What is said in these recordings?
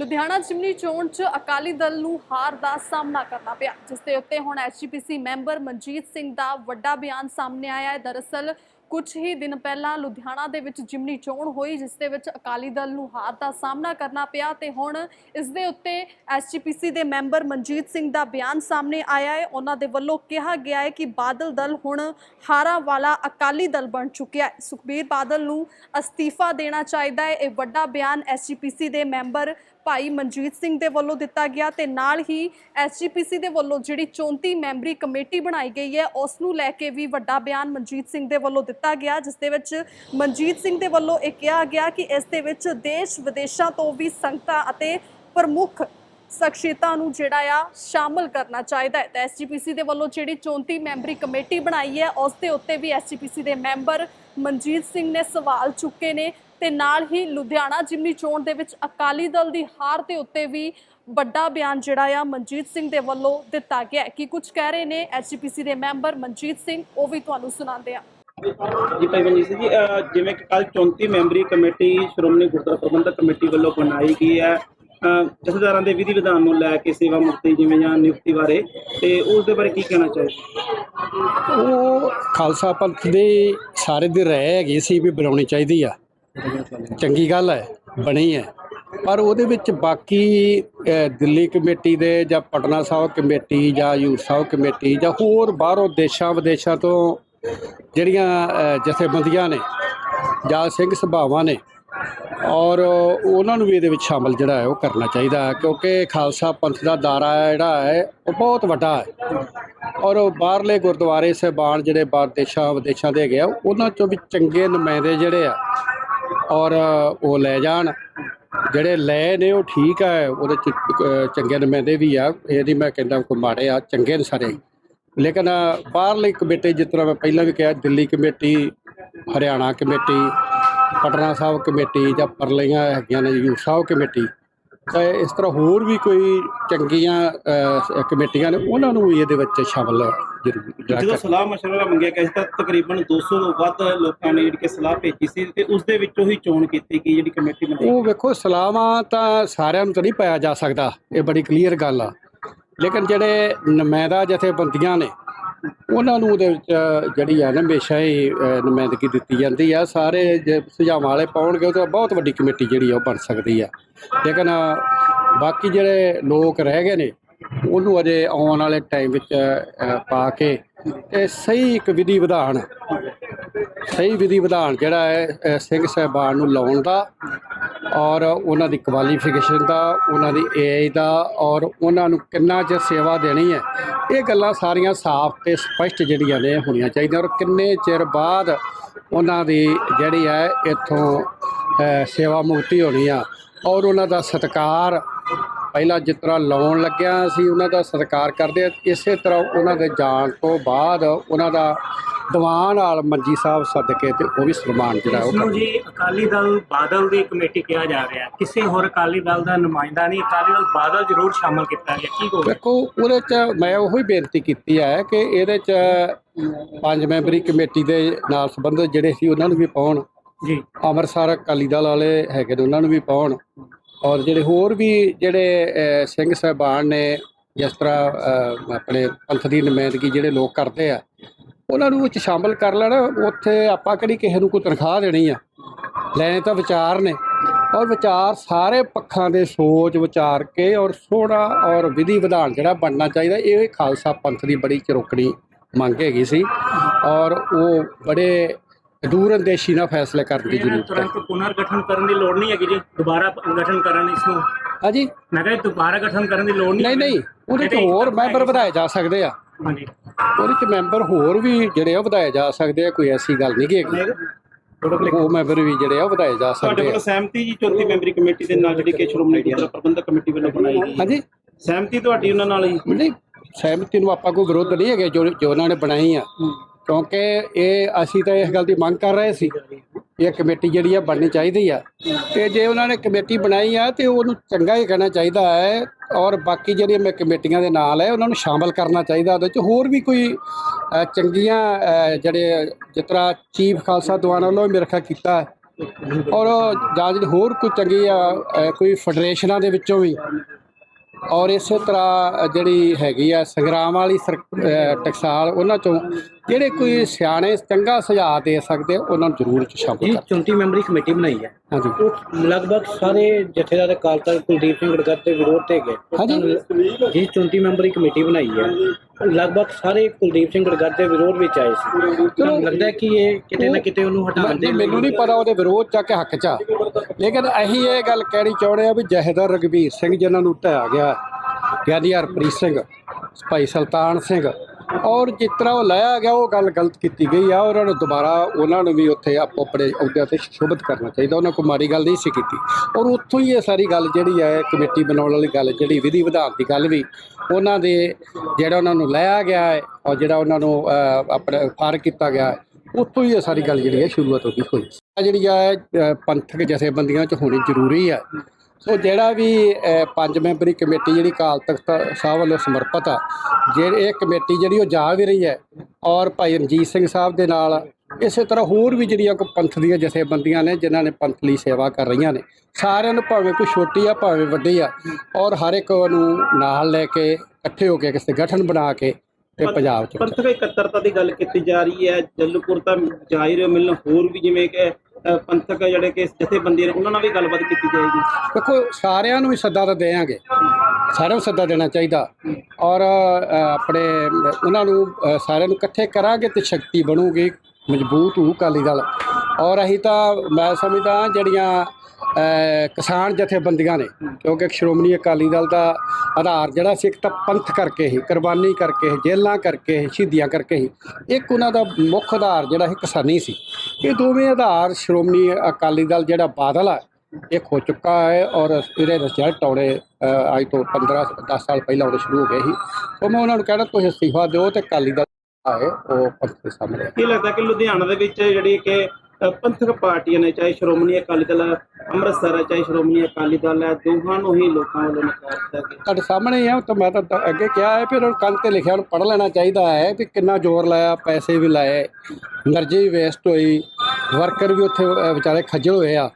ਲੁਧਿਆਣਾ ਜਿਮਨੀ ਚੋਣ 'ਚ ਅਕਾਲੀ ਦਲ ਨੂੰ ਹਾਰ ਦਾ ਸਾਹਮਣਾ ਕਰਨਾ ਪਿਆ, ਜਿਸ ਦੇ ਉੱਤੇ ਹੁਣ ਐਸਜੀਪੀਸੀ ਮੈਂਬਰ ਮਨਜੀਤ ਸਿੰਘ ਦਾ ਵੱਡਾ ਬਿਆਨ ਸਾਹਮਣੇ ਆਇਆ ਹੈ। ਦਰਅਸਲ ਕੁਝ ਹੀ ਦਿਨ ਪਹਿਲਾਂ ਲੁਧਿਆਣਾ ਦੇ ਵਿੱਚ ਜਿਮਨੀ ਚੋਣ ਹੋਈ, ਜਿਸ ਦੇ ਵਿੱਚ ਅਕਾਲੀ ਦਲ ਨੂੰ ਹਾਰ ਦਾ ਸਾਹਮਣਾ ਕਰਨਾ ਪਿਆ ਤੇ ਹੁਣ ਇਸ ਦੇ ਉੱਤੇ ਐਸਜੀਪੀਸੀ ਦੇ ਮੈਂਬਰ ਮਨਜੀਤ ਸਿੰਘ ਦਾ ਬਿਆਨ ਸਾਹਮਣੇ ਆਇਆ ਹੈ। ਉਹਨਾਂ ਦੇ ਵੱਲੋਂ ਕਿਹਾ ਗਿਆ ਹੈ ਕਿ ਬਾਦਲ ਦਲ ਹੁਣ ਹਾਰਾਂ ਵਾਲਾ ਅਕਾਲੀ ਦਲ ਬਣ ਚੁੱਕਿਆ ਹੈ। ਸੁਖਬੀਰ ਬਾਦਲ ਨੂੰ ਅਸਤੀਫਾ ਦੇਣਾ ਚਾਹੀਦਾ ਹੈ। ਇਹ ਵੱਡਾ ਬਿਆਨ ਐਸਜੀਪੀਸੀ ਦੇ ਮੈਂਬਰ ਭਾਈ ਮਨਜੀਤ ਸਿੰਘ ਦੇ ਵੱਲੋਂ ਦਿੱਤਾ ਗਿਆ ਤੇ ਨਾਲ ਹੀ ਐਸਜੀਪੀਸੀ ਦੇ ਵੱਲੋਂ ਜਿਹੜੀ 34 ਮੈਂਬਰੀ ਕਮੇਟੀ ਬਣਾਈ ਗਈ ਹੈ, ਉਸ ਨੂੰ ਲੈ ਕੇ ਵੀ ਵੱਡਾ ਬਿਆਨ ਮਨਜੀਤ ਸਿੰਘ ਦੇ ਵੱਲੋਂ ਦਿੱਤਾ ਗਿਆ, ਜਿਸ ਦੇ ਵਿੱਚ ਮਨਜੀਤ ਸਿੰਘ ਦੇ ਵੱਲੋਂ ਇਹ ਕਿਹਾ ਗਿਆ ਕਿ ਇਸ ਦੇ ਵਿੱਚ ਦੇਸ਼ ਵਿਦੇਸ਼ਾਂ ਤੋਂ ਵੀ ਸੰਗਤਾਂ ਅਤੇ ਪ੍ਰਮੁੱਖ ਸ਼ਖਸੀਅਤਾਂ ਨੂੰ ਜਿਹੜਾ ਆ ਸ਼ਾਮਲ ਕਰਨਾ ਚਾਹੀਦਾ ਹੈ। ਤਾਂ ਐਸਜੀਪੀਸੀ ਦੇ ਵੱਲੋਂ ਜਿਹੜੀ 34 ਮੈਂਬਰੀ ਕਮੇਟੀ ਬਣਾਈ ਹੈ, ਉਸ ਦੇ ਉੱਤੇ ਵੀ ਐਸਜੀਪੀਸੀ ਦੇ ਮੈਂਬਰ ਮਨਜੀਤ ਸਿੰਘ ਨੇ ਸਵਾਲ ਚੁੱਕੇ ਨੇ। ਤੇ ਨਾਲ ਹੀ ਲੁਧਿਆਣਾ ਜਿਮਨੀ ਚੋਣ ਦੇ ਵਿੱਚ ਅਕਾਲੀ ਦਲ ਦੀ ਹਾਰ ਦੇ ਉੱਤੇ ਵੀ ਵੱਡਾ ਬਿਆਨ ਜਿਹੜਾ ਆ ਮਨਜੀਤ ਸਿੰਘ ਦੇ ਵੱਲੋਂ ਦਿੱਤਾ ਗਿਆ ਹੈ। ਕਿ ਕੁਝ ਕਹਿ ਰਹੇ ਨੇ ਐਸਜੀਪੀਸੀ ਦੇ ਮੈਂਬਰ ਮਨਜੀਤ ਸਿੰਘ? ਉਹ ਵੀ ਤੁਹਾਨੂੰ ਸੁਣਾਉਂਦੇ ਆ ਜੀ ਭਾਈ ਮਨਜੀਤ ਜੀ ਜਿਵੇਂ ਕਿ ਕੱਲ 34 ਮੈਂਬਰੀ ਕਮੇਟੀ ਸ਼੍ਰੋਮਣੀ ਗੁਰਦੁਆਰਾ ਪ੍ਰਬੰਧਕ ਕਮੇਟੀ ਵੱਲੋਂ ਬਣਾਈ ਗਈ ਹੈ। ਜਥੇਦਾਰਾਂ ਦੇ ਵਿਧੀ ਵਿਧਾਨ ਨੂੰ ਲੈ ਕੇ ਸੇਵਾ ਮੁਕਤੀ ਜਿਵੇਂ ਜਾਂ ਨਿਯੁਕਤੀ ਬਾਰੇ ਤੇ ਉਸ ਦੇ ਬਾਰੇ ਕੀ ਕਹਿਣਾ ਚਾਹੋਗੇ? ਉਹ ਖਾਲਸਾ ਪੰਥ ਦੇ ਸਾਰੇ ਦੀ ਰਹਿ ਹੈਗੀ ਸੀ ਵੀ ਬਣਾਉਣੀ ਚਾਹੀਦੀ ਆ। ਚੰਗੀ ਗੱਲ ਹੈ, ਬਣੀ ਹੈ। ਪਰ ਉਹਦੇ ਵਿੱਚ ਬਾਕੀ ਦਿੱਲੀ ਕਮੇਟੀ ਦੇ ਜਾਂ ਪਟਨਾ ਸਾਹਿਬ ਕਮੇਟੀ ਜਾਂ ਹਜ਼ੂਰ ਸਾਹਿਬ ਕਮੇਟੀ ਜਾਂ ਹੋਰ ਬਾਹਰੋਂ ਦੇਸ਼ਾਂ ਵਿਦੇਸ਼ਾਂ ਤੋਂ ਜਿਹੜੀਆਂ ਜਥੇਬੰਦੀਆਂ ਨੇ ਜਾਂ ਸਿੰਘ ਸਭਾਵਾਂ ਨੇ, ਔਰ ਉਹਨਾਂ ਨੂੰ ਵੀ ਇਹਦੇ ਵਿੱਚ ਸ਼ਾਮਲ ਜਿਹੜਾ ਹੈ, ਉਹ ਕਰਨਾ ਚਾਹੀਦਾ ਹੈ। ਕਿਉਂਕਿ ਖਾਲਸਾ ਪੰਥ ਦਾ ਦਾਇਰਾ ਜਿਹੜਾ ਹੈ, ਉਹ ਬਹੁਤ ਵੱਡਾ ਹੈ। ਔਰ ਬਾਹਰਲੇ ਗੁਰਦੁਆਰੇ ਸਾਹਿਬਾਨ ਜਿਹੜੇ ਬਾਹਰ ਦੇਸ਼ਾਂ ਵਿਦੇਸ਼ਾਂ ਦੇ ਹੈਗੇ ਆ, ਉਹਨਾਂ ਚੋਂ ਵੀ ਚੰਗੇ ਨੁਮਾਇੰਦੇ ਜਿਹੜੇ ਆ ਔਰ ਉਹ ਲੈ ਜਾਣ। ਜਿਹੜੇ ਲੈ ਨੇ ਉਹ ਠੀਕ ਆ ਉਹਦੇ ਚ ਅਹ, ਚੰਗੇ ਨੁਮਾਇੰਦੇ ਵੀ ਆ। ਇਹ ਨਹੀਂ ਮੈਂ ਕਹਿੰਦਾ ਕੋਈ ਮਾੜੇ ਆ ਚੰਗੇ ਨੇ ਸਾਰੇ। ਲੇਕਿਨ ਬਾਹਰਲੀ ਕਮੇਟੀ ਜਿਸ ਤਰ੍ਹਾਂ ਮੈਂ ਪਹਿਲਾਂ ਵੀ ਕਿਹਾ Delhi committee Haryana committee Patna Sahib committee ਜਾਂ ਪਰਲੀਆਂ ਹੈਗੀਆਂ ਨੇ ਯੂ ਸਾਹਿਬ ਕਮੇਟੀ ਤਾਂ ਇਸ ਤਰ੍ਹਾਂ ਹੋਰ ਵੀ ਕੋਈ ਚੰਗੀਆਂ ਕਮੇਟੀਆਂ ਨੇ ਉਹਨਾਂ ਨੂੰ ਵੀ ਇਹਦੇ ਵਿੱਚ ਸ਼ਾਮਲ ਜਦੋਂ ਸਲਾਹ ਮਸ਼ਵਰਾ ਮੰਗਿਆ ਗਿਆ ਸੀ ਤਾਂ ਤਕਰੀਬਨ 200 ਤੋਂ ਵੱਧ ਲੋਕਾਂ ਨੇ ਜਿਹੜੀ ਕਿ ਸਲਾਹ ਭੇਜੀ ਸੀ ਤੇ ਉਸ ਦੇ ਵਿੱਚੋਂ ਹੀ ਚੋਣ ਕੀਤੀ ਗਈ ਜਿਹੜੀ ਕਮੇਟੀ ਬਣਾਈ ਉਹ ਵੇਖੋ ਸਲਾਹਾਂ ਤਾਂ ਸਾਰਿਆਂ ਨੂੰ ਤਾਂ ਨਹੀਂ ਪਾਇਆ ਜਾ ਸਕਦਾ ਇਹ ਬੜੀ ਕਲੀਅਰ ਗੱਲ ਆ। ਲੇਕਿਨ ਜਿਹੜੇ ਨੁਮਾਇੰਦਾ ਜਥੇਬੰਦੀਆਂ ਨੇ ਉਹਨਾਂ ਨੂੰ ਉਹਦੇ ਵਿੱਚ ਜਿਹੜੀ ਆ ਨਾ ਹਮੇਸ਼ਾ ਹੀ ਨੁਮਾਇੰਦਗੀ ਦਿੱਤੀ ਜਾਂਦੀ ਆ। ਸਾਰੇ ਜੇ ਸੁਝਾਵਾਂ ਵਾਲੇ ਪਾਉਣਗੇ, ਉਹ ਤਾਂ ਬਹੁਤ ਵੱਡੀ ਕਮੇਟੀ ਜਿਹੜੀ ਆ ਉਹ ਬਣ ਸਕਦੀ ਆ। ਲੇਕਿਨ ਬਾਕੀ ਜਿਹੜੇ ਲੋਕ ਰਹਿ ਗਏ ਨੇ, ਉਹਨੂੰ ਅਜੇ ਆਉਣ ਵਾਲੇ ਟਾਈਮ ਵਿੱਚ ਪਾ ਕੇ ਤੇ ਸਹੀ ਇੱਕ ਵਿਧੀ ਵਿਧਾਨ ਸਹੀ ਵਿਧੀ ਵਿਧਾਨ ਜਿਹੜਾ ਹੈ ਸਿੰਘ ਸਾਹਿਬਾਨ ਨੂੰ ਲਾਉਣ ਦਾ ਔਰ ਉਹਨਾਂ ਦੀ ਕੁਆਲੀਫਿਕੇਸ਼ਨ ਦਾ, ਉਹਨਾਂ ਦੀ ਏਜ ਦਾ ਔਰ ਉਹਨਾਂ ਨੂੰ ਕਿੰਨਾ ਚਿਰ ਸੇਵਾ ਦੇਣੀ ਹੈ, ਇਹ ਗੱਲਾਂ ਸਾਰੀਆਂ ਸਾਫ਼ ਤੇ ਸਪਸ਼ਟ ਜਿਹੜੀਆਂ ਨੇ ਹੋਣੀਆਂ ਚਾਹੀਦੀਆਂ ਔਰ ਕਿੰਨੇ ਚਿਰ ਬਾਅਦ ਉਹਨਾਂ ਦੀ ਜਿਹੜੀ ਹੈ ਇੱਥੋਂ ਸੇਵਾ ਮੁਕਤੀ ਹੋਣੀ ਆ। ਔਰ ਉਹਨਾਂ ਦਾ ਸਤਿਕਾਰ ਪਹਿਲਾਂ ਜਿਸ ਤਰ੍ਹਾਂ ਲਾਉਣ ਲੱਗਿਆ ਸੀ ਉਹਨਾਂ ਦਾ ਸਤਿਕਾਰ ਕਰਦੇ ਇਸੇ ਤਰ੍ਹਾਂ ਉਹਨਾਂ ਦੇ ਜਾਣ ਤੋਂ ਬਾਅਦ ਉਹਨਾਂ ਦਾ ਦੀਵਾਨ ਨਾਲ ਮੰਜੀ ਸਾਹਿਬ ਸੱਦ ਕੇ ਤੇ ਉਹ ਵੀ ਸਨਮਾਨ ਜਿਹੜਾ ਉਹ ਨੂੰ ਜੀ ਅਕਾਲੀ ਦਲ ਬਾਦਲ ਦੀ ਕਮੇਟੀ ਕਿਹਾ ਜਾ ਰਿਹਾ। ਹੈ ਕਿਸੇ ਹੋਰ ਅਕਾਲੀ ਦਲ ਦਾ ਨੁਮਾਇੰਦਾ ਨਹੀਂ ਅਕਾਲੀ ਦਲ ਬਾਦਲ ਜ਼ਰੂਰ ਸ਼ਾਮਲ ਕੀਤਾ ਗਿਆ। ਕੀ ਕਹੋਗੇ? ਵੇਖੋ ਉਹਦੇ ਚ ਮੈਂ ਉਹੀ ਬੇਨਤੀ ਕੀਤੀ ਹੈ ਕਿ ਇਹਦੇ ਚ ਪੰਜ ਮੈਂਬਰੀ ਕਮੇਟੀ ਦੇ ਨਾਲ ਸੰਬੰਧਿਤ ਜਿਹੜੇ ਸੀ ਉਹਨਾਂ ਨੂੰ ਵੀ ਪਾਉਣ। ਜੀ। ਅੰਮ੍ਰਿਤਸਰ ਅਕਾਲੀ ਦਲ ਵਾਲੇ ਹੈਗੇ ਨੇ ਉਹਨਾਂ ਨੂੰ ਵੀ ਪਾਉਣ। ਔਰ ਜਿਹੜੇ ਹੋਰ ਵੀ ਜਿਹੜੇ ਸਿੰਘ ਸਾਹਿਬਾਨ ਨੇ ਜਿਸ ਤਰ੍ਹਾਂ ਆਪਣੇ ਪੰਥ ਦੀ ਨੁਮਾਇੰਦਗੀ ਜਿਹੜੇ ਲੋਕ ਕਰਦੇ ਆ ਉਹਨਾਂ ਨੂੰ ਵਿੱਚ ਸ਼ਾਮਲ ਕਰ ਲੈਣ ਉੱਥੇ ਆਪਾਂ ਕਿਹੜੀ ਕਿਸੇ ਨੂੰ ਕੋਈ ਤਨਖਾਹ ਦੇਣੀ ਆ। ਲੈਣੇ ਤਾਂ ਵਿਚਾਰ ਨੇ ਔਰ ਵਿਚਾਰ ਸਾਰੇ ਪੱਖਾਂ ਦੇ ਸੋਚ ਵਿਚਾਰ ਕੇ ਔਰ ਸੋਹਣਾ ਔਰ ਵਿਧੀ ਵਿਧਾਨ ਜਿਹੜਾ ਬਣਨਾ ਚਾਹੀਦਾ ਇਹ ਖਾਲਸਾ ਪੰਥ ਦੀ ਬੜੀ ਚਰੋਕਣੀ ਮੰਗ ਹੈਗੀ ਸੀ। ਔਰ ਉਹ ਬੜੇ ਦੂਰ ਅੰਦੇਸ਼ੀ ਨਾਲ ਫੈਸਲੇ ਕਰਨ ਦੀ ਜ਼ਰੂਰਤ ਹੈ। ਤੁਰੰਤ ਪੁਨਰ ਗਠਨ ਕਰਨ ਦੀ ਲੋੜ ਨਹੀਂ ਹੈਗੀ ਜੀ ਦੁਬਾਰਾ ਗਠਨ ਕਰਨ ਇਸ ਨੂੰ। ਹਾਂਜੀ। ਮੈਂ ਕਹਿੰਦਾ ਦੁਬਾਰਾ ਗਠਨ ਕਰਨ ਦੀ ਲੋੜ ਨਹੀਂ ਨਹੀਂ ਨਹੀਂ ਉਹਦੇ ਚ ਹੋਰ ਮੈਂਬਰ ਵਧਾਏ ਜਾ ਸਕਦੇ ਆ। ਹਾਂਜੀ। ਉਹਦੇ ਚ ਮੈਂਬਰ ਹੋਰ ਵੀ ਜਿਹੜੇ ਆ ਵਧਾਏ ਜਾ ਸਕਦੇ ਆ ਕੋਈ ਐਸੀ ਗੱਲ ਨਹੀਂ ਹੈਗੀ। ਉਹ ਮੈਂਬਰ ਵੀ ਜਿਹੜੇ ਆ ਉਹ ਵਧਾਏ ਜਾ ਤੁਹਾਡੇ ਸਕਦੇ ਆ। ਵੱਲੋਂ ਸਹਿਮਤੀ ਜੀ 34 ਮੈਂਬਰੀ ਕਮੇਟੀ ਦੇ ਨਾਲ ਜਿਹੜੀ ਕਿ ਸ਼੍ਰੋਮਣੀ ਗੁਰਦੁਆਰਾ ਪ੍ਰਬੰਧਕ ਕਮੇਟੀ ਵੱਲੋਂ ਬਣਾਈ ਗਈ ਹਾਂਜੀ। ਸਹਿਮਤੀ ਤੁਹਾਡੀ ਉਹਨਾਂ ਨਾਲ ਹੀ ਨਹੀਂ ਸਹਿਮਤੀ ਨੂੰ ਆਪਾਂ ਕੋਈ ਵਿਰੋਧ ਨਹੀਂ ਹੈਗੇ ਜੋ ਜੋ ਉਹਨਾਂ ਨੇ ਬਣਾਈ ਆ। ਕਿਉਂਕਿ ਇਹ ਅਸੀਂ ਤਾਂ ਇਸ ਗੱਲ ਦੀ ਮੰਗ ਕਰ ਰਹੇ ਸੀ। ਇਹ ਕਮੇਟੀ ਜਿਹੜੀ ਆ ਬਣਨੀ ਚਾਹੀਦੀ ਆ। ਤੇ ਜੇ ਉਹਨਾਂ ਨੇ ਕਮੇਟੀ ਬਣਾਈ ਆ ਤੇ ਉਹਨੂੰ ਚੰਗਾ ਹੀ ਕਹਿਣਾ ਚਾਹੀਦਾ ਹੈ ਔਰ ਬਾਕੀ ਜਿਹੜੀਆਂ ਮੈਂ ਕਮੇਟੀਆਂ ਦੇ ਨਾਲ ਹੈ, ਉਹਨਾਂ ਨੂੰ ਸ਼ਾਮਲ ਕਰਨਾ ਚਾਹੀਦਾ ਉਹਦੇ ਚ ਹੋਰ ਵੀ ਕੋਈ ਚੰਗੀਆਂ ਜਿਹੜੇ ਜਿਸ ਤਰ੍ਹਾਂ ਚੀਫ ਖਾਲਸਾ ਦੀਵਾਨ ਵੱਲੋਂ ਵੀ ਮੇਰੇ ਖਿਆਲ ਕੀਤਾ ਔਰ ਜਾਂ ਜਿਹੜੀ ਹੋਰ ਕੋਈ ਚੰਗੀ ਆ ਕੋਈ ਫੈਡਰੇਸ਼ਨਾਂ ਦੇ ਵਿੱਚੋਂ ਵੀ। ਔਰ ਇਸੇ ਤਰ੍ਹਾਂ ਜਿਹੜੀ ਹੈਗੀ ਆ ਸੰਗਰਾਮ ਵਾਲੀ ਸਰ- ਟਕਸਾਲ, ਉਹਨਾਂ ਚੋਂ ਜਿਹੜੇ ਕੋਈ ਸਿਆਣੇ ਚੰਗਾ ਸੁਝਾਅ ਦੇ ਸਕਦੇ ਉਹਨਾਂ ਨੂੰ ਜ਼ਰੂਰ ਸ਼ਾਮਲ ਜੀ ਕਰ। 34 ਮੈਂਬਰੀ ਕਮੇਟੀ ਬਣਾਈ ਹੈ। ਹਾਂਜੀ। ਉਹ ਲਗਭਗ ਸਾਰੇ ਜਥੇਦਾਰ ਅਕਾਲ ਤਖਤ ਕੁਲਦੀਪ ਸਿੰਘ ਗੜਗੜ ਦੇ ਵਿਰੋਧ ਤੇ ਗਏ ਹਾਂਜੀ। ਜੀ 34 ਮੈਂਬਰੀ ਕਮੇਟੀ ਬਣਾਈ ਹੈ। ਲਗਭਗ ਸਾਰੇ ਕੁਲਦੀਪ ਸਿੰਘ ਗੜਗੜ ਦੇ ਵਿਰੋਧ ਵਿੱਚ ਆਏ ਸੀ। ਤੁਹਾਨੂੰ ਲੱਗਦਾ ਕਿ ਇਹ ਕਿਤੇ ਨਾ ਕਿਤੇ ਉਹਨੂੰ ਹਟਾਉਣ ਦੇ ਮੈਨੂੰ ਨਹੀਂ ਪਤਾ ਉਹਦੇ ਵਿਰੋਧ ਚ ਕਿ ਹੱਕ ਚ ਆ। ਲੇਕਿਨ ਅਸੀਂ ਇਹ ਗੱਲ ਕਹਿਣੀ ਚਾਹੁੰਦੇ ਆ ਵੀ ਜਹੇਦਾਰ ਰਗਵੀਰ ਸਿੰਘ ਜਿਨ੍ਹਾਂ ਨੂੰ ਢਾਇਆ ਗਿਆ ਗਿਆਨੀ ਹਰਪ੍ਰੀਤ ਸਿੰਘ ਭਾਈ ਸੁਲਤਾਨ ਸਿੰਘ ਔਰ ਜਿਸ ਤਰ੍ਹਾਂ ਉਹ ਲਾਇਆ ਗਿਆ, ਉਹ ਗੱਲ ਗਲਤ ਕੀਤੀ ਗਈ ਆ ਉਹਨਾਂ ਨੂੰ ਦੁਬਾਰਾ ਉਹਨਾਂ ਨੂੰ ਵੀ ਉੱਥੇ ਆਪੋ ਆਪਣੇ ਅਹੁਦਿਆਂ ਤੇ ਸ਼ੋਭਿਤ ਕਰਨਾ ਚਾਹੀਦਾ, ਉਹਨਾਂ ਕੋਈ ਮਾੜੀ ਗੱਲ ਨਹੀਂ ਸੀ ਕੀਤੀ। ਔਰ ਉੱਥੋਂ ਹੀ ਇਹ ਸਾਰੀ ਗੱਲ ਜਿਹੜੀ ਹੈ ਕਮੇਟੀ ਬਣਾਉਣ ਵਾਲੀ ਗੱਲ, ਜਿਹੜੀ ਵਿਧੀ ਵਿਧਾਨ ਦੀ ਗੱਲ ਵੀ, ਉਹਨਾਂ ਦੇ ਜਿਹੜਾ ਉਹਨਾਂ ਨੂੰ ਲਾਇਆ ਗਿਆ ਹੈ, ਔਰ ਜਿਹੜਾ ਉਹਨਾਂ ਨੂੰ ਆਪਣਾ ਆਪਣੇ ਫਾਰ ਕੀਤਾ ਗਿਆ ਹੈ, ਉੱਥੋਂ ਹੀ ਇਹ ਸਾਰੀ ਗੱਲ ਜਿਹੜੀ ਹੈ ਸ਼ੁਰੂਆਤ ਹੋ ਗਈ ਹੋਈ। ਜਿਹੜੀ ਹੈ ਪੰਥਕ ਜਥੇਬੰਦੀਆਂ ਚ ਹੋਣੀ ਜ਼ਰੂਰੀ ਹੈ। ਸੋ ਜਿਹੜਾ ਵੀ ਪੰਜ ਮੈਂਬਰੀ ਕਮੇਟੀ ਜਿਹੜੀ ਅਕਾਲ ਤਖਤ ਸਾਹਿਬ ਵੱਲੋਂ ਸਮਰਪਿਤ ਆ ਜਿਹੜੀ ਇਹ ਕਮੇਟੀ ਜਿਹੜੀ ਉਹ ਜਾ ਵੀ ਰਹੀ ਹੈ ਔਰ ਭਾਈ ਰਣਜੀਤ ਸਿੰਘ ਸਾਹਿਬ ਦੇ ਨਾਲ ਇਸੇ ਤਰ੍ਹਾਂ ਹੋਰ ਵੀ ਜਿਹੜੀਆਂ ਕੋ ਪੰਥ ਦੀਆਂ ਜਥੇਬੰਦੀਆਂ ਨੇ ਜਿਨ੍ਹਾਂ ਨੇ ਪੰਥ ਲਈ ਸੇਵਾ ਕਰ ਰਹੀਆਂ ਨੇ ਸਾਰਿਆਂ ਨੂੰ ਭਾਵੇਂ ਕੋਈ ਛੋਟੀ ਆ ਭਾਵੇਂ ਵੱਡੀ ਆ ਔਰ ਹਰ ਇੱਕ ਨੂੰ ਨਾਲ ਲੈ ਕੇ ਇਕੱਠੇ ਹੋ ਕੇ ਕਿਸੇ ਗਠਨ ਬਣਾ ਕੇ ਤੇ ਪੰਜਾਬ ਚ ਪੰਥਕ ਇਕੱਤਰਤਾ ਦੀ ਗੱਲ ਕੀਤੀ ਜਾ ਰਹੀ ਹੈ ਜੱਲੂਪੁਰ ਤਾਂ ਜਾ ਹੀ ਰਹੇ ਹੋ ਮਿਲਣ ਹੋਰ ਵੀ ਜਿਵੇਂ ਕਿ ਪੰਥਕ ਜਿਹੜੇ ਕਿ ਜਥੇਬੰਦੀਆਂ ਨੇ, ਉਹਨਾਂ ਨਾਲ ਵੀ ਗੱਲਬਾਤ ਕੀਤੀ ਜਾਏਗੀ। ਦੇਖੋ, ਸਾਰਿਆਂ ਨੂੰ ਵੀ ਸੱਦਾ ਤਾਂ ਦੇਵਾਂਗੇ। ਸਾਰਿਆਂ ਨੂੰ ਸੱਦਾ ਦੇਣਾ ਚਾਹੀਦਾ। ਔਰ ਆਪਣੇ, ਉਹਨਾਂ ਨੂੰ ਸਾਰਿਆਂ ਨੂੰ ਇਕੱਠੇ ਕਰਾਂਗੇ ਤੇ ਸ਼ਕਤੀ ਬਣੂਗੀ। ਮਜ਼ਬੂਤ ਹੋਊ ਅਕਾਲੀ ਦਲ। ਔਰ ਅਸੀਂ ਤਾਂ, ਮੈਂ ਸਮਝਦਾ ਜਿਹੜੀਆਂ ਕਿਸਾਨ ਜਥੇਬੰਦੀਆਂ ਨੇ, ਕਿਉਂਕਿ ਸ਼੍ਰੋਮਣੀ ਅਕਾਲੀ ਦਲ ਦਾ ਆਧਾਰ ਜਿਹੜਾ ਸੀ ਇੱਕ ਤਾਂ ਪੰਥ ਕਰਕੇ ਹੀ, ਕੁਰਬਾਨੀ ਕਰਕੇ ਹੀ ਜੇਲਾਂ ਕਰਕੇ ਹੀ, ਸ਼ਹੀਦੀਆਂ ਕਰਕੇ ਹੀ, ਇੱਕ ਉਹਨਾਂ ਦਾ ਮੁੱਖ ਆਧਾਰ ਜਿਹੜਾ ਸੀ ਕਿਸਾਨੀ ਸੀ। ਇਹ ਦੋਵੇਂ ਆਧਾਰ ਸ਼੍ਰੋਮਣੀ ਅਕਾਲੀ ਦਲ ਜਿਹੜਾ ਬਾਦਲ ਹੈ ਇਹ ਹੋ ਚੁੱਕਾ ਹੈ ਔਰ ਇਹਦੇ ਰਿਜ਼ਲਟ ਆਉਣੇ ਅੱਜ ਤੋਂ 15 10 ਸਾਲ ਪਹਿਲਾਂ ਆਉਣੇ ਸ਼ੁਰੂ ਹੋ ਗਏ ਸੀ। ਸੋ ਮੈਂ ਉਹਨਾਂ ਨੂੰ ਕਹਿਣਾ, ਤੁਸੀਂ ਅਸਤੀਫਾ ਦਿਓ ਤੇ ਅਕਾਲੀ ਦਲ ਆਏ ਉਹ ਪੰਥ ਦੇ ਸਾਹਮਣੇ ਕੀ ਲੱਗਦਾ ਕਿ ਲੁਧਿਆਣਾ ਦੇ ਵਿੱਚ ਜਿਹੜੀ ਕਿ ਪੰਥਕ ਪਾਰਟੀਆਂ ਨੇ, ਚਾਹੇ ਸ਼੍ਰੋਮਣੀ ਅਕਾਲੀ ਦਲ, ਅੰਮ੍ਰਿਤਸਰ ਹੈ, ਚਾਹੇ ਸ਼੍ਰੋਮਣੀ ਅਕਾਲੀ ਦਲ ਹੈ, ਦੋਹਾਂ ਨੂੰ ਹੀ ਲੋਕਾਂ ਵੱਲੋਂ ਨਕਾਰ ਦਿੱਤਾ ਗਿਆ। ਤੁਹਾਡੇ ਸਾਹਮਣੇ ਹੈ ਤਾਂ ਮੈਂ ਤਾਂ ਅੱਗੇ ਕਿਹਾ ਹੈ, ਫਿਰ ਹੁਣ ਕੰਨ ਤੇ ਲਿਖਿਆ ਹੁਣ ਪੜ ਲੈਣਾ ਚਾਹੀਦਾ ਹੈ ਕਿ ਕਿੰਨਾ ਜ਼ੋਰ ਲਾਇਆ, ਪੈਸੇ ਵੀ ਲਾਏ, એનર્ਜੀ ਵੇਸਟ ਹੋਈ ਵਰਕਰ ਵੀ ਉੱਥੇ ਵਿਚਾਰੇ ਖੱਜਲ ਹੋਏ ਆ।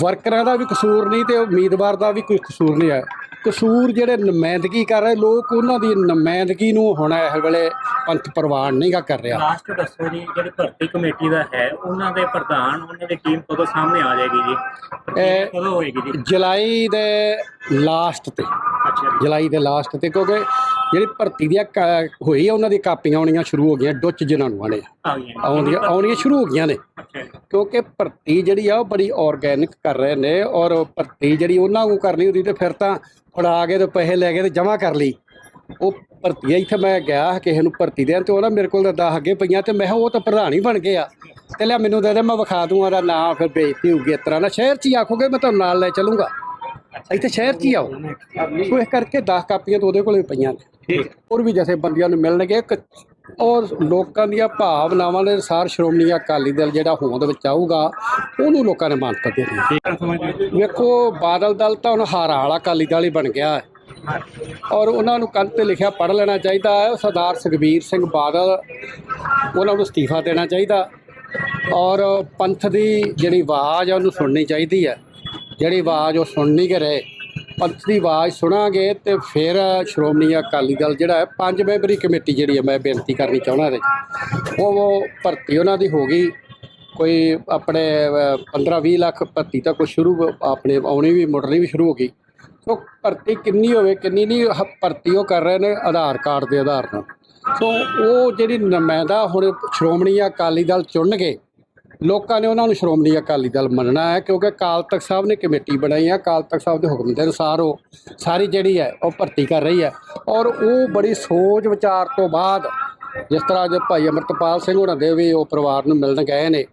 ਵਰਕਰਾਂ ਦਾ ਵੀ ਕਸੂਰ ਨਹੀਂ ਤੇ ਉਮੀਦਵਾਰ ਦਾ ਵੀ ਕੋਈ ਕਸੂਰ ਨਹੀਂ ਹੈ। ਕਸੂਰ ਜਿਹੜੇ ਨੁਮਾਇੰਦਗੀ ਕਰ ਰਹੇ ਲੋਕ ਉਹਨਾਂ ਦੀ ਨੁਮਾਇੰਦਗੀ ਨੂੰ ਹੁਣ ਇਸ ਵੇਲੇ ਪੰਥ ਪ੍ਰਵਾਨ ਨਹੀਂਗਾ ਕਰ ਰਿਹਾ। ਲਾਸਟ ਦੱਸੋ ਜੀ ਜਿਹੜੀ ਭਰਤੀ ਕਮੇਟੀ ਦਾ ਹੈ ਉਹਨਾਂ ਦੇ ਪ੍ਰਧਾਨ ਉਹਨਾਂ ਦੀ ਟੀਮ ਕਦੋਂ ਸਾਹਮਣੇ ਆ ਜਾਏਗੀ ਜੀ? ਇਹ- ਕਦੋਂ ਹੋਏਗੀ ਜੀ? ਜੁਲਾਈ ਦੇ ਲਾਸਟ ਤੇ। ਅੱਛਾ ਜੁਲਾਈ ਦੇ ਲਾਸਟ ਤੇ ਕਿਉਂਕਿ ਜਿਹੜੀ ਭਰਤੀ ਕਾ- ਹੋਈ ਆ ਉਹਨਾਂ ਦੀ ਕਾਪੀਆਂ ਆਉਣੀਆਂ ਸ਼ੁਰੂ ਹੋ ਗਈਆਂ ਡੁੱਚ ਜਿਨ੍ਹਾਂ ਨੂੰ। ਆਣੇ ਆਉਂਦੀਆਂ ਆਉਣੀਆਂ ਸ਼ੁਰੂ ਹੋ ਗਈਆਂ ਨੇ। ਕਿਉਂਕਿ ਭਰਤੀ ਜਿਹੜੀ ਆ ਉਹ ਬੜੀ ਆਰਗੈਨਿਕ ਕਰ ਰਹੇ ਨੇ ਔਰ ਭਰਤੀ ਜਿਹੜੀ ਉਹਨਾਂ ਨੂੰ ਕਰਨੀ ਹੁੰਦੀ ਤੇ ਫਿਰ ਤਾਂ ਫੜਾ ਕੇ ਤੇ ਪੈਸੇ ਲੈ ਕੇ ਤੇ ਜਮ੍ਹਾਂ ਕਰ ਲਈ। ਉਹ ਭਰਤੀ ਇੱਥੇ ਮੈਂ ਗਿਆ ਕਿਸੇ ਨੂੰ ਭਰਤੀ ਦੇਣ ਤੇ ਉਹਦਾ ਮੇਰੇ ਕੋਲ ਤਾਂ 10 ਅੱਗੇ ਪਈਆਂ ਤੇ ਮੈਂ ਕਿਹਾ ਉਹ ਤਾਂ ਪ੍ਰਧਾਨ ਹੀ ਬਣ ਗਏ ਆ। ਤੇ ਲਿਆ ਮੈਨੂੰ ਦੇ ਦੇ ਮੈਂ ਵਿਖਾ ਦੂੰ ਉਹਦਾ ਨਾਂ ਫਿਰ ਬੇਇੱਜ਼ਤੀ ਹੋਊਗੀ ਇਸ ਤਰ੍ਹਾਂ ਨਾ ਸ਼ਹਿਰ 'ਚ ਹੀ ਆਖੋਗੇ ਮੈਂ ਤੁਹਾਨੂੰ ਨਾਲ ਲੈ ਚੱਲੂੰਗਾ। ਇੱਥੇ ਸ਼ਹਿਰ 'ਚ ਹੀ ਆਓ। ਸੋ ਇਸ ਕਰਕੇ 10 ਕਾਪੀਆਂ ਤਾਂ ਉਹਦੇ ਕੋਲ ਵੀ ਪਈਆਂ ਨੇ। ਹੋਰ ਵੀ ਜਥੇਬੰਦੀਆਂ ਨੂੰ ਮਿਲਣਗੇ। ਇੱਕ ਔਰ ਲੋਕਾਂ ਦੀਆਂ ਭਾਵਨਾਵਾਂ ਦੇ ਅਨੁਸਾਰ ਸ਼੍ਰੋਮਣੀ ਅਕਾਲੀ ਦਲ ਜਿਹੜਾ ਹੋਂਦ ਵਿੱਚ ਆਊਗਾ ਉਹਨੂੰ ਲੋਕਾਂ ਨੇ ਮਾਨਤਾ ਦੇਣੀ ਹੈ। ਵੇਖੋ ਬਾਦਲ ਦਲ ਤਾਂ ਹੁਣ ਹਾਰਾ ਵਾਲਾ ਅਕਾਲੀ ਦਲ ਹੀ ਬਣ ਗਿਆ ਹੈ। ਔਰ ਉਹਨਾਂ ਨੂੰ ਕੰਨ ਤੇ ਲਿਖਿਆ ਪੜ੍ਹ ਲੈਣਾ ਚਾਹੀਦਾ ਹੈ। ਸਰਦਾਰ ਸੁਖਬੀਰ ਸਿੰਘ ਬਾਦਲ ਉਹਨਾਂ ਨੂੰ ਅਸਤੀਫਾ ਦੇਣਾ ਚਾਹੀਦਾ। ਔਰ ਪੰਥ ਦੀ ਜਿਹੜੀ ਆਵਾਜ਼ ਆ ਉਹਨੂੰ ਸੁਣਨੀ ਚਾਹੀਦੀ ਹੈ। ਜਿਹੜੀ ਆਵਾਜ਼ ਉਹ ਸੁਣ ਨਹੀਂ ਰਹੇ। ਪੰਥ ਦੀ ਆਵਾਜ਼ ਸੁਣਾਂਗੇ ਤੇ ਫਿਰ ਸ਼੍ਰੋਮਣੀ ਅਕਾਲੀ ਦਲ ਜਿਹੜਾ ਹੈ ਪੰਜ ਮੈਂਬਰੀ ਕਮੇਟੀ ਜਿਹੜੀ ਹੈ, ਮੈਂ ਬੇਨਤੀ ਕਰਨੀ ਚਾਹੁੰਦਾ ਇਹਦੇ 'ਚ। ਉਹ ਭਰਤੀ ਉਹਨਾਂ ਦੀ ਹੋ ਗਈ। ਕੋਈ ਆਪਣੇ 15-20 ਲੱਖ ਭਰਤੀ ਤਾਂ ਕੋਈ ਸ਼ੁਰੂ ਆਪਣੇ ਆਉਣੀ ਵੀ, ਮੁੜਨੀ ਵੀ ਸ਼ੁਰੂ ਹੋ ਗਈ। ਸੋ ਭਰਤੀ ਕਿੰਨੀ ਹੋਵੇ, ਕਿੰਨੀ ਨਹੀਂ, ਹ- ਭਰਤੀ ਉਹ ਕਰ ਰਹੇ ਨੇ ਆਧਾਰ ਕਾਰਡ ਦੇ ਆਧਾਰ ਨਾਲ। ਸੋ ਉਹ ਜਿਹੜੀ ਨਮਾਇਦਾ ਹੁਣ ਸ਼੍ਰੋਮਣੀ ਅਕਾਲੀ ਦਲ ਚੁਣਨਗੇ ਲੋਕਾਂ ਨੇ ਉਹਨਾਂ ਨੂੰ ਸ਼੍ਰੋਮਣੀ ਅਕਾਲੀ ਦਲ ਮੰਨਣਾ ਹੈ, ਕਿਉਂਕਿ ਅਕਾਲ ਤਖਤ ਸਾਹਿਬ ਨੇ ਕਮੇਟੀ ਬਣਾਈ ਹੈ, ਅਕਾਲ ਤਖਤ ਸਾਹਿਬ ਦੇ ਹੁਕਮ ਦੇ ਅਨੁਸਾਰ ਉਹ ਸਾਰੀ ਜਿਹੜੀ ਹੈ, ਉਹ ਭਰਤੀ ਕਰ ਰਹੀ ਹੈ। ਔਰ ਉਹ ਬੜੀ ਸੋਚ ਵਿਚਾਰ ਤੋਂ ਬਾਅਦ ਜਿਸ ਤਰ੍ਹਾਂ ਜੇ ਭਾਈ ਅਮਰਤਪਾਲ ਸਿੰਘ ਹੋਣਾ ਦੇ ਵੀ ਉਹ ਪਰਿਵਾਰ ਨੂੰ ਮਿਲਣ ਗਏ ਨੇ